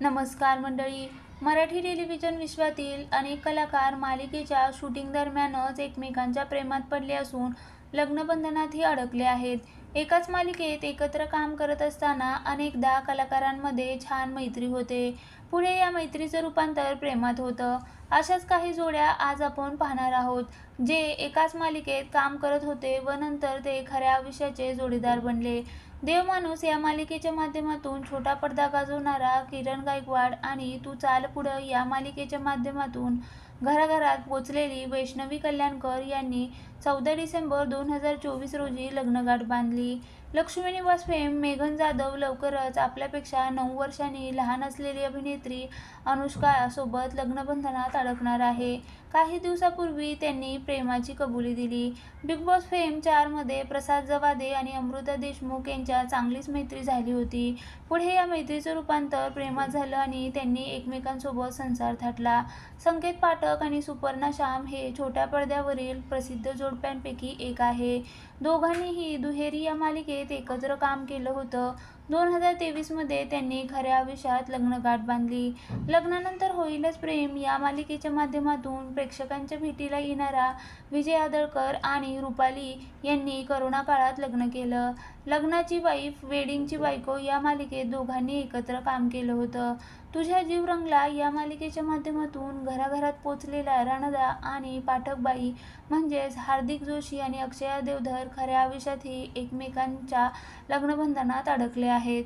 नमस्कार मंडळी. मराठी टेलिव्हिजन विश्वातील अनेक कलाकार मालिकेच्या शूटिंग दरम्यानच एकमेकांच्या प्रेमात पडले असून लग्नबंधनातही अडकले आहेत. एकाच मालिकेत एकत्र काम करत असताना अनेकदा कलाकारांमध्ये छान मैत्री होते. पुढे या मैत्रीचं रूपांतर प्रेमात होतं. अशाच काही जोड्या आज आपण पाहणार आहोत जे एकाच मालिकेत काम करत होते व नंतर ते खऱ्या आयुष्याचे जोडीदार बनले. देवमाणूस या मालिकेच्या माध्यमातून छोटा पडदा गाजवणारा किरण गायकवाड आणि तू चाल पुढं या मालिकेच्या माध्यमातून घराघरात पोचलेली वैष्णवी कल्याणकर यांनी चौदा डिसेंबर दोन हजार चोवीस रोजी लग्नगाठ बांधली. लक्ष्मी निवास फेम मेघन जाधव लवकरच आपल्यापेक्षा नऊ वर्षांनी लहान असलेली अभिनेत्री अनुष्का सोबत लग्नबंधनात अडकणार आहे. काही दिवसापूर्वी त्यांनी प्रेमाची कबुली दिली. बिग बॉस फेम चारमध्ये प्रसाद जवादे आणि अमृता देशमुख यांच्या चांगलीच मैत्री झाली होती. पुढे या मैत्रीचं रूपांतर प्रेमात झालं आणि त्यांनी एकमेकांसोबत संसार थाटला. संकेत पाठक आणि सुपर्णा श्याम हे छोट्या पडद्यावरील प्रसिद्ध जोडप्यांपैकी एक आहे. दोघांनीही दुहेरी या मालिकेत एकत्र काम केलं होतं. दोन हजार तेवीसमध्ये त्यांनी खऱ्या आयुष्यात लग्नगाठ बांधली. लग्नानंतर होईलच प्रेम. या मालिकेच्या माध्यमातून प्रेक्षकांच्या भेटीला येणारा विजय आदळकर आणि रुपाली यांनी करोना काळात लग्न केलं. लग्नाची वाईफ वेडिंगची बायको या मालिकेत दोघांनी एकत्र काम केलं होतं. तुझ्या जीवरंगला या मालिकेच्या माध्यमातून घराघरात पोचलेला रणदा आणि पाठकबाई म्हणजेच हार्दिक जोशी आणि अक्षया देवधर खऱ्या आयुष्यातही एकमेकांच्या लग्नबंधनात अडकले आहेत.